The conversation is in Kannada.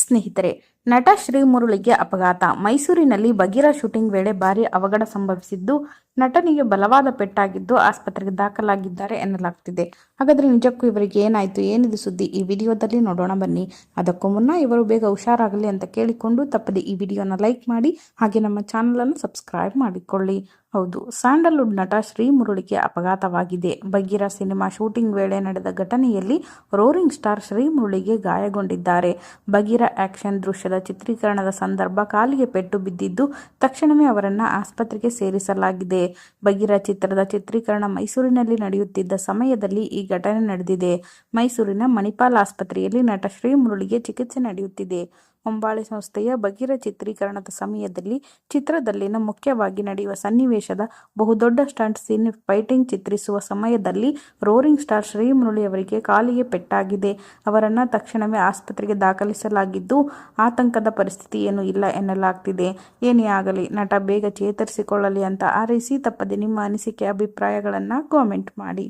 ಸ್ನೇಹಿತರೆ ನಟ ಶ್ರೀ ಮುರಳಿಗೆ ಅಪಘಾತ. ಮೈಸೂರಿನಲ್ಲಿ ಬಗೀರ ಶೂಟಿಂಗ್ ವೇಳೆ ಭಾರಿ ಅವಘಡ ಸಂಭವಿಸಿದ್ದು ನಟನಿಗೆ ಬಲವಾದ ಪೆಟ್ಟಾಗಿದ್ದು ಆಸ್ಪತ್ರೆಗೆ ದಾಖಲಾಗಿದ್ದಾರೆ ಎನ್ನಲಾಗ್ತಿದೆ. ಹಾಗಾದ್ರೆ ನಿಜಕ್ಕೂ ಇವರಿಗೆ ಏನಾಯ್ತು? ಏನಿದು ಸುದ್ದಿ? ಈ ವಿಡಿಯೋದಲ್ಲಿ ನೋಡೋಣ ಬನ್ನಿ. ಅದಕ್ಕೂ ಮುನ್ನ ಇವರು ಬೇಗ ಹುಷಾರಾಗಲಿ ಅಂತ ಕೇಳಿಕೊಂಡು ತಪ್ಪದೆ ಈ ವಿಡಿಯೋನ ಲೈಕ್ ಮಾಡಿ, ಹಾಗೆ ನಮ್ಮ ಚಾನಲ್ ಅನ್ನು ಸಬ್ಸ್ಕ್ರೈಬ್ ಮಾಡಿಕೊಳ್ಳಿ. ಹೌದು, ಸ್ಯಾಂಡಲ್ವುಡ್ ನಟ ಶ್ರೀ ಮುರುಳಿಗೆ ಅಪಘಾತವಾಗಿದೆ. ಬಗೀರ ಸಿನಿಮಾ ಶೂಟಿಂಗ್ ವೇಳೆ ನಡೆದ ಘಟನೆಯಲ್ಲಿ ರೋರಿಂಗ್ ಸ್ಟಾರ್ ಶ್ರೀ ಮುರುಳಿಗೆ ಗಾಯಗೊಂಡಿದ್ದಾರೆ. ಬಗೀರ ಆಕ್ಷನ್ ದೃಶ್ಯದ ಚಿತ್ರೀಕರಣದ ಸಂದರ್ಭ ಕಾಲಿಗೆ ಪೆಟ್ಟು ಬಿದ್ದಿದ್ದು, ತಕ್ಷಣವೇ ಅವರನ್ನು ಆಸ್ಪತ್ರೆಗೆ ಸೇರಿಸಲಾಗಿದೆ. ಬಗೀರ ಚಿತ್ರದ ಚಿತ್ರೀಕರಣ ಮೈಸೂರಿನಲ್ಲಿ ನಡೆಯುತ್ತಿದ್ದ ಸಮಯದಲ್ಲಿ ಈ ಘಟನೆ ನಡೆದಿದೆ. ಮೈಸೂರಿನ ಮಣಿಪಾಲ್ ಆಸ್ಪತ್ರೆಯಲ್ಲಿ ನಟ ಶ್ರೀ ಮುರುಳಿಗೆ ಚಿಕಿತ್ಸೆ ನಡೆಯುತ್ತಿದೆ. ಹೊಂಬಾಳೆ ಸಂಸ್ಥೆಯ ಬಗೀರ ಚಿತ್ರೀಕರಣದ ಸಮಯದಲ್ಲಿ ಚಿತ್ರದಲ್ಲಿನ ಮುಖ್ಯವಾಗಿ ನಡೆಯುವ ಸನ್ನಿವೇಶದ ಬಹುದೊಡ್ಡ ಸ್ಟಂಟ್ ಸೀನ್ ಫೈಟಿಂಗ್ ಚಿತ್ರಿಸುವ ಸಮಯದಲ್ಲಿ ರೋರಿಂಗ್ ಸ್ಟಾರ್ ಶ್ರೀ ಮುರಳಿ ಅವರಿಗೆ ಕಾಲಿಗೆ ಪೆಟ್ಟಾಗಿದೆ. ಅವರನ್ನು ತಕ್ಷಣವೇ ಆಸ್ಪತ್ರೆಗೆ ದಾಖಲಿಸಲಾಗಿದ್ದು, ಆತಂಕದ ಪರಿಸ್ಥಿತಿ ಏನು ಇಲ್ಲ ಎನ್ನಲಾಗ್ತಿದೆ. ಏನೇ ಆಗಲಿ, ನಟ ಬೇಗ ಚೇತರಿಸಿಕೊಳ್ಳಲಿ ಅಂತ ಆರೈಸಿ ತಪ್ಪದೆ ನಿಮ್ಮ ಅನಿಸಿಕೆ, ಅಭಿಪ್ರಾಯಗಳನ್ನು ಕಾಮೆಂಟ್ ಮಾಡಿ.